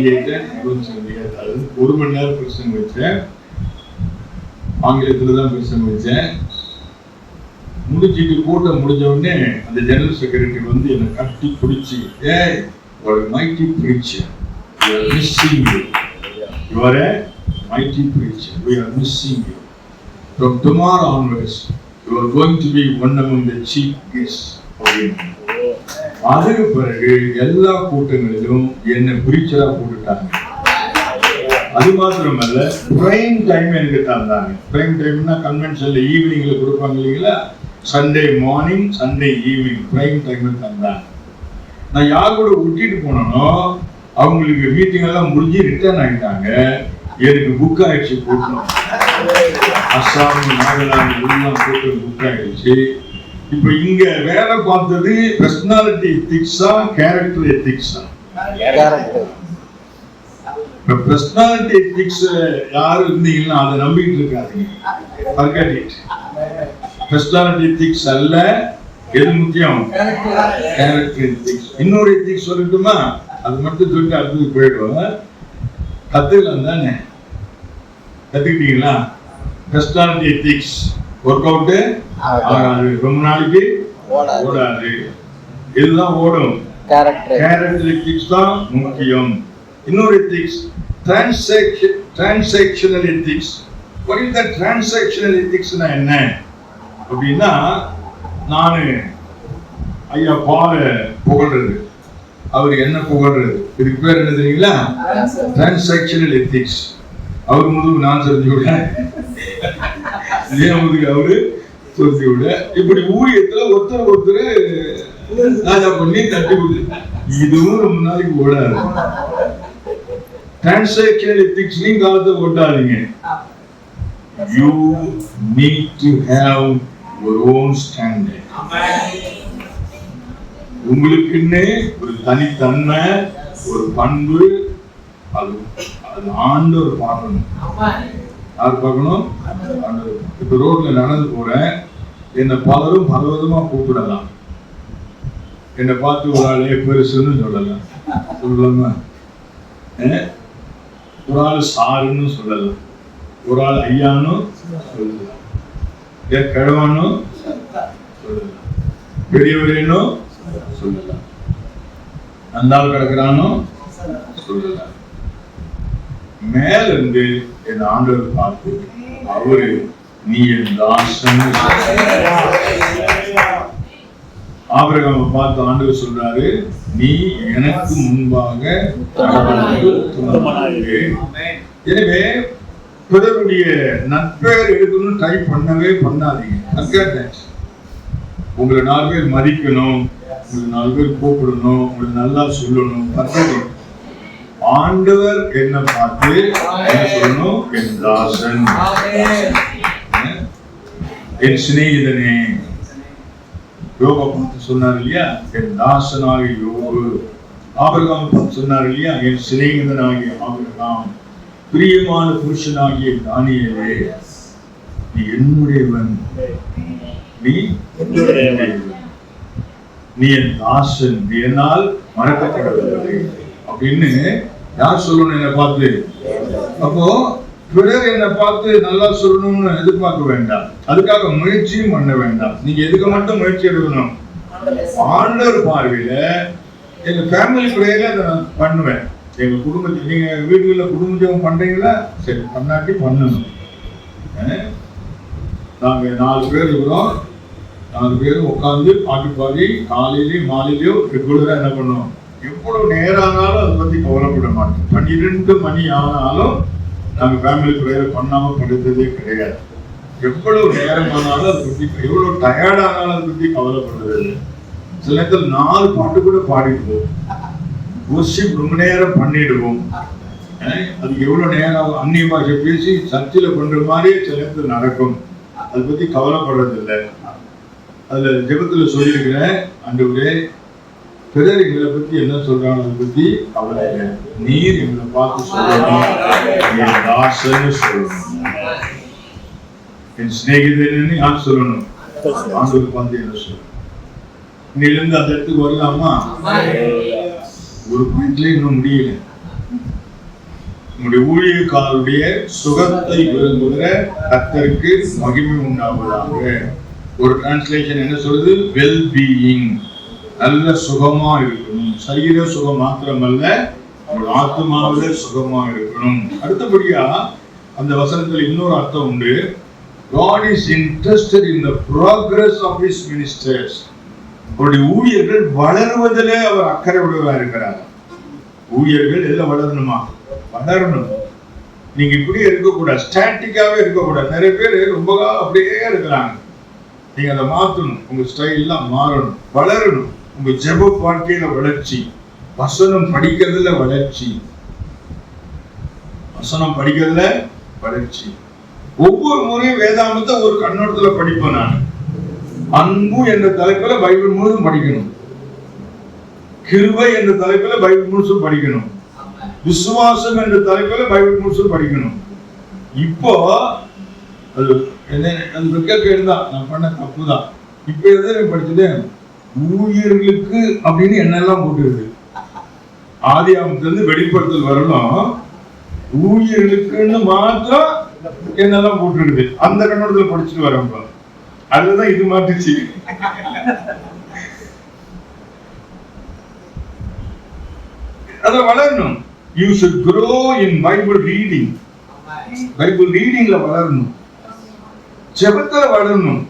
நெவிகேட்டர் அருண் ஒரு மணி நேரம் பிரச்சனை வச்சேன் ஆங்கிலத்தில் தான் பிரச்சனை வச்சேன் முடிச்சுட்டு கூட்டம் முடிஞ்ச உடனே அந்த ஜெனரல் செக்ரட்டரி வந்து என்னை கட்டி பிடிச்சி ஏ ஒரு mighty preacher mighty preacher you are missing you from tomorrow onwards you are going to be one among the chief guest அப்படின்னு அதுக்கு பிறகு எல்லா கூட்டங்களிலும் என்னை குறிச்சலா போட்டுட்டாங்க. அது மாத்திரமல்ல பிரைம் டைம் எனக்கு தந்தாங்க. பிரைம் டைம்னா கன்வென்ஷன்ல ஈவினிங்ல கொடுப்பாங்க இல்லைங்களா? Sunday morning Sunday evening prime time தந்தாங்க. நான் யார் கூட விட்டுட்டு போனனோ அவங்களுக்கு மீட்டிங் எல்லாம் முடிஞ்சு ரிட்டர்ன் ஆயிட்டாங்க. எனக்கு புக் ஆயிடுச்சு போட்டோம் அஸ்ஸாம் நாகாலாந்து எல்லாம் போட்டு புக் ஆயிடுச்சு. இப்போ இங்க வேலை பார்த்தது பர்சனாலிட்டி எத்திக்ஸா கேரக்டர் எத்திக்ஸா இப்ப பர்சனாலிட்டி எத்திக்ஸ் யாரு இருந்தீங்கன்னா அதை நம்பிட்டு இருக்காதீங்க. பர்சனாலிட்டி எத்திக்ஸ் அல்ல எது முக்கியம்? கேரக்டர் எத்திக்ஸ் இன்னொரு எத்திக்ஸ் சொல்லட்டுமா? அது மட்டும் சொல்லிட்டு அடுத்தது போயிடுவோம். கத்துக்கலாம் தானே? கத்துக்கிட்டீங்களா? பர்சனாலிட்டி எத்திக்ஸ் ஒர்க் அவுட்டு ரொம்ப நாளைக்கு ஓடாது. இதுதான் ஓடும். கேரக்டர் கேரக்டர் எத்திக்ஸ் தான் முக்கியம். இன்னொரு ethics transaction transactional ethics what is the transactional எத்திக்ஸ்னா என்ன? அப்படின்னா நான் ஐயா பால புகழ்றது. அவர் என்ன புகழ்றது? இதுக்கு பேர் என்ன தெரியுங்களா? டிரான்சாக்ஷனல் எத்திக்ஸ் அவர் முதுகு நான் தெரிஞ்சு நியமத்துக்கு அவரு தெரிஞ்சு விட இப்படி ஊழியத்துல ஒருத்தர் ஒருத்தர் ராஜா பண்ணி தட்டி இதுவும் ரொம்ப நாளைக்கு ஓடாது. டிரான்சாக்ஷனல் எத்திக்ஸ்லையும் காலத்தை ஓட்டாதீங்க. யூ நீட் டு ஹேவ் ஒரு ஓன் ஸ்டாண்டர்ட் உங்களுக்குன்னே ஒரு தனித்தன்மை ஒரு பண்பு அது அது ஆண்டவர் பார்க்கணும். அது பார்க்கணும்? இப்போ ரோட்ல நடந்து போறேன். என்னை பலரும் பலவிதமா கூப்பிடலாம். என்னை பார்த்து ஒரு ஆளே பெருசுன்னு சொல்லலாம். சொல்லலாமா ஒரு ஆள் சாருன்னு சொல்லலாம். ஒரு ஆள் ஐயான்னு சொல்லலாம். ஏன் கிழவானோ சொல்லலாம். பெரியவரேனோ சொல்லலாம். அந்த ஆள் கிடக்குறானோ? சொல்லலாம். மேல இருந்து என் ஆண்டவர் பார்த்து அவரு நீ என் தாசன். ஆபிரகாம பார்த்து ஆண்டவர் சொல்றாரு நீ எனக்கு முன்பாக எனவே பிறருடைய நட்பெயர் எடுக்கணும்னு ட்ரை பண்ணவே பண்ணாதீங்க. உங்களை நாலு பேர் மதிக்கணும் உங்களை நாலு பேர் கூப்பிடணும் உங்களை நல்லா சொல்லணும். Forget. ஆண்டவர் என்ன பார்த்து என்ன சொல்லணும்? என் தாசன். என் சிநேகிதனே. யோகா பார்த்து சொன்னார் இல்லையா? என் தாசனாக யோகு ஆபிரகாம் பார்த்து சொன்னார் இல்லையா? என் சிநேகிதனாகிய ஆபிரகாம். பிரியமான புருஷனாகிய தானியலே நீ என்னுடையவன். நீ நீ என் தாசன். நீ என்னால் மறக்கப்படவில்லை அப்படின்னு யார் சொல்லணும் என்னை பார்த்து? அப்போ பிறர் என்னை பார்த்து நல்லா சொல்லணும்னு எதிர்பார்க்க வேண்டாம். அதுக்காக முயற்சியும் பண்ண வேண்டாம். நீங்க எதுக்கு மட்டும் முயற்சி எடுக்கணும்? ஆண்டவர் பார்வையில எங்க ஃபேமிலி பிரேயர்ல அதை நான் பண்ணுவேன். எங்க குடும்பத்தை நீங்க வீடுகளில் குடும்ப ஜெபம் பண்றீங்களா? சரி பண்ணாட்டி பண்ணணும். நாங்க நாலு பேர் இருக்கிறோம். நாலு பேரும் உட்காந்து பாட்டு பாடி காலையிலயும் மாலையிலயும் ரெகுலரா என்ன பண்ணுவோம்? எவ்வளவு நேரம் ஆனாலும் அதை பத்தி கவலைப்பட மாட்டோம். பன்னிரெண்டு மணி ஆனாலும் நாங்க ஃபேமிலி ப்ரேயர் பண்ணாம படுத்ததே கிடையாது. எவ்வளவு நேரம் ஆனாலும் அதை பத்தி எவ்வளவு டயர்ட் ஆனாலும் அதை பத்தி கவலைப்படுறது இல்லை. சில நேரத்தில் நாலு பாட்டு கூட பாடிடுவோம். worship ரொம்ப நேரம் பண்ணிடுவோம். அது அதுக்கு எவ்வளவு நேரம் ஆகும்? அந்நிய பாஷை பேசி சர்ச்சில் பண்ற மாதிரியே சில நேரத்தில் நடக்கும். அதை பத்தி கவலைப்படுறது இல்லை. அதுல ஜெபத்துல சொல்லியிருக்கிறேன் அன்று பிறர் எங்களை பற்றி என்ன சொல்றாங்க அதை பற்றி கவலை நீர் எங்களை பார்த்து சொல்லணும் என் தாசன்னு சொல்லணும். என் சிநேகிதன்னு யார் சொல்லணும்? ஆண்டவர் பார்த்து என்ன சொல்லணும். இன்னிலிருந்து அந்த இடத்துக்கு வரலாமா? ஒரு பாயிண்ட்ல இன்னும் முடியல. உங்களுடைய ஊழியக்காரருடைய சுகத்தை விரும்புகிற கத்தருக்கு மகிமை உண்டாவதாக. ஒரு டிரான்ஸ்லேஷன் என்ன சொல்றது வெல் பீயிங் நல்ல சுகமா இருக்கணும் சரீர சுகம் மாத்திரமல்ல உங்கள் ஆத்மாவில சுகமா இருக்கணும் அடுத்தபடியா அந்த வசனத்தில் இன்னொரு அர்த்தம் உண்டு. God is interested in the progress of his ministers. அவருடைய ஊழியர்கள் வளருவதிலே அவர் அக்கறை உடையவா இருக்கிறார். ஊழியர்கள் எல்லாம் வளரணுமா? வளரணும். நீங்க இப்படியே இருக்கக்கூடாது. ஸ்டாட்டிக்காவே இருக்கக்கூடாது. நிறைய பேர் ரொம்ப காலம் அப்படியே இருக்கிறாங்க. நீங்க அதை மாத்தணும் உங்க ஸ்டைல்லாம் மாறணும். வளரணும். உங்க ஜெப வாழ்க்கையில வளர்ச்சி. வசனம் படிக்கிறதுல வளர்ச்சி. வசனம் படிக்கிறதுல வளர்ச்சி. ஒவ்வொரு முறையும் வேதாந்தத்தை ஒரு கண்ணோட்டத்துல படிப்பேன் நான். அன்பு என்ற தலைப்புல பைபிள் முழுதும் படிக்கணும். கிருபை என்ற தலைப்புல பைபிள் முழுசும் படிக்கணும். விசுவாசம் என்ற தலைப்புல பைபிள் முழுசும் படிக்கணும். இப்போ அது என்ன அது வெக்கக்கேடு தான். நான் பண்ண தப்பு தான் இப்போ எதை படிச்சது ஊழியர்களுக்கு அப்படின்னு என்னெல்லாம் போட்டுருது. ஆதி இருந்து வெளிப்படுத்தல் வரணும் ஊழியர்களுக்குன்னு மாத்திரம் என்னெல்லாம் போட்டுருக்குது அந்த கண்ணோட்டத்துல படிச்சுட்டு வரேன் அதுதான் இது மாட்டுச்சு. அத வளரணும். You should grow in Bible reading Bible ரீடிங்ல வளரணும். ஜெபத்துல வளரணும்.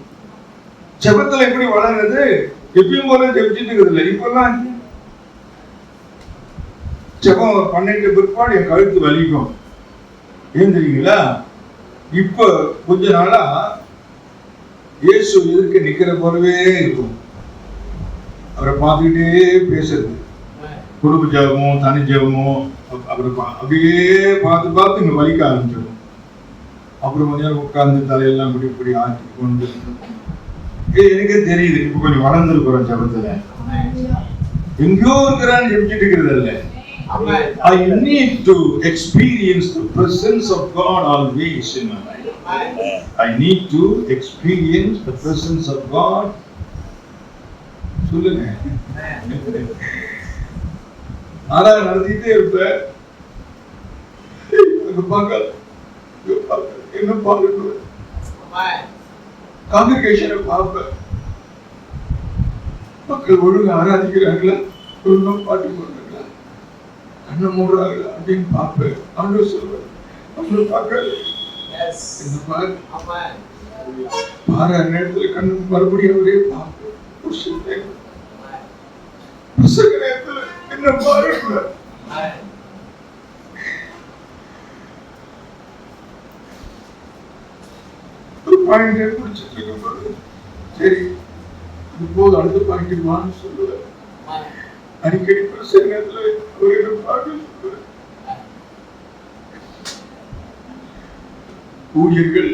ஜெபத்துல எப்படி வளருது? எப்பயும் போல ஜெபிச்சுட்டு இல்லை இப்பெல்லாம் ஜெபம் பன்னெண்டு பிற்பாடு என் கழுத்து வலிக்கும். ஏன் தெரியுங்களா? இப்ப கொஞ்ச நாளா இயேசு எதிர்க்க நிக்கிற போலவே இருக்கும். அவரை பார்த்துக்கிட்டே பேசுறது. குடும்ப ஜெபமோ தனி ஜபமும் அப்புறம் அப்படியே பார்த்து பார்த்து இங்க வலிக்க ஆரம்பிச்சிடும். அப்புறம் கொஞ்ச நேரம் உட்கார்ந்து தலையெல்லாம் இப்படி இப்படி ஆட்டி கொண்டு ஏய், எனக்கே தெரியுது. இப்ப கொஞ்சம் வளர்ந்துருக்குறோம் ஜெபத்துல எங்கேயோ இருக்கிறான்னு ஜெபிச்சுட்டு இருக்கிறது இல்லை I need to experience the presence of God always in my life. I need to experience the presence of God. சொல்லுங்க. ஆனா நடத்திட்டே இருப்பேன் பார்க்க, என்ன பார்க்கணும்? காங்கிரிகேஷனை பார்ப்பேன். மக்கள் ஒழுங்கு ஆராதிக்கிறாங்களா ஒழுங்கா பாட்டு போடுறாங்களா கண்ணை மூடுறாங்களா அப்படின்னு பார்ப்பேன். ஆண்டு சொல்வேன். அவங்களை பார்க்க என்ன பாரு? நேரத்துல கண்ணு மறுபடியும் அவரே பார்ப்பேன். புருஷங்க நேரத்துல என்ன பாருங்க? பாயிண்டே பிடிச்சிட்டு இருக்கும்போது சரி இது போதும் அடுத்த பாயிண்ட் வான்னு சொல்லுவேன் அடிக்கடி பிரசங்க நேரத்துல ஒரு இடம் பார்க்க சொல்லுவேன். ஊழியர்கள்